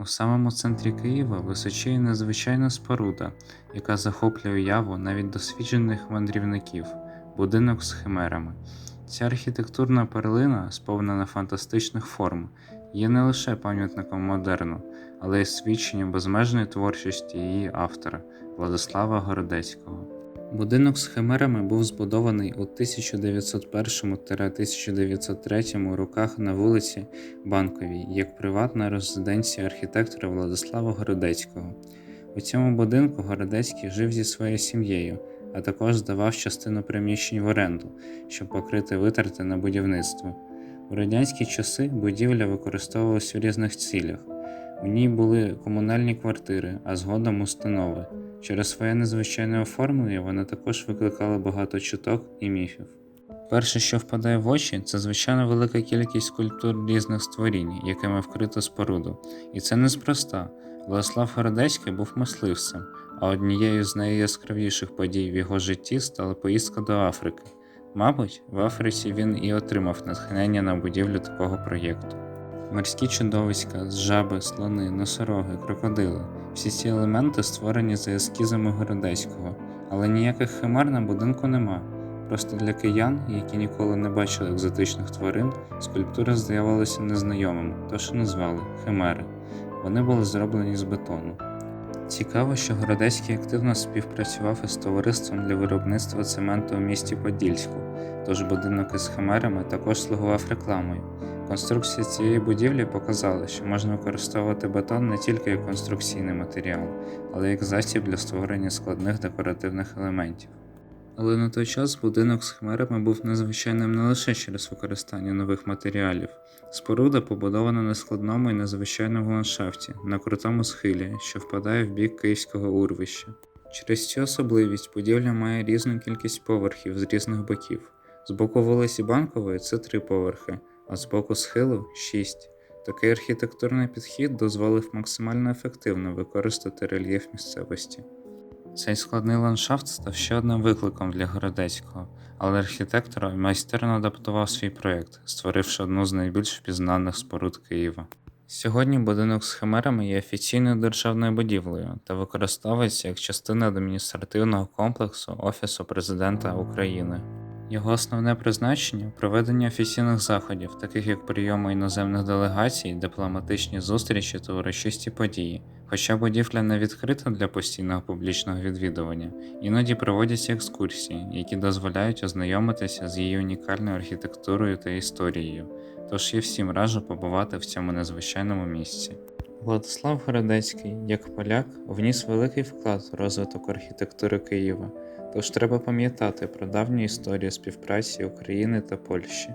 У самому центрі Києва височіє незвичайна споруда, яка захоплює уяву навіть досвідчених мандрівників будинок з химерами. Ця архітектурна перлина, сповнена фантастичних форм, є не лише пам'ятником модерну, але й свідченням безмежної творчості її автора Владислава Городецького. Будинок з химерами був збудований у 1901-1903 роках на вулиці Банковій як приватна резиденція архітектора Владислава Городецького. У цьому будинку Городецький жив зі своєю сім'єю, а також здавав частину приміщень в оренду, щоб покрити витрати на будівництво. У радянські часи будівля використовувалась у різних цілях. У ній були комунальні квартири, а згодом установи. Через своє незвичайне оформлення вони також викликали багато чуток і міфів. Перше, що впадає в очі, це звичайно велика кількість скульптур різних створінь, якими вкрито споруду. І це неспроста. Владислав Городецький був мисливцем, а однією з найяскравіших подій в його житті стала поїздка до Африки. Мабуть, в Африці він і отримав натхнення на будівлю такого проєкту. Морські чудовиська, жаби, слони, носороги, крокодили всі ці елементи створені за ескізами Городецького, але ніяких химер на будинку нема. Просто для киян, які ніколи не бачили екзотичних тварин, скульптури здавалися незнайомими, тож і назвали химери. Вони були зроблені з бетону. Цікаво, що Городецький активно співпрацював із товариством для виробництва цементу у місті Подільську, тож будинок із химерами також слугував рекламою. Конструкція цієї будівлі показала, що можна використовувати бетон не тільки як конструкційний матеріал, але й як засіб для створення складних декоративних елементів. Але на той час будинок з хмарами був незвичайним не лише через використання нових матеріалів. Споруда побудована на складному і незвичайному ландшафті, на крутому схилі, що впадає в бік київського урвища. Через цю особливість будівля має різну кількість поверхів з різних боків. З боку вулиці Банкової це три поверхи, а з боку схилу шість. Такий архітектурний підхід дозволив максимально ефективно використати рельєф місцевості. Цей складний ландшафт став ще одним викликом для Городецького, але архітектор майстерно адаптував свій проєкт, створивши одну з найбільш впізнаних споруд Києва. Сьогодні будинок з химерами є офіційною державною будівлею та використовується як частина адміністративного комплексу Офісу президента України. Його основне призначення проведення офіційних заходів, таких як прийоми іноземних делегацій, дипломатичні зустрічі та урочисті події. Хоча будівля не відкрита для постійного публічного відвідування, іноді проводяться екскурсії, які дозволяють ознайомитися з її унікальною архітектурою та історією. Тож я всім раджу побувати в цьому незвичайному місці. Владислав Городецький, як поляк, вніс великий вклад в розвиток архітектури Києва, тож треба пам'ятати про давню історію співпраці України та Польщі.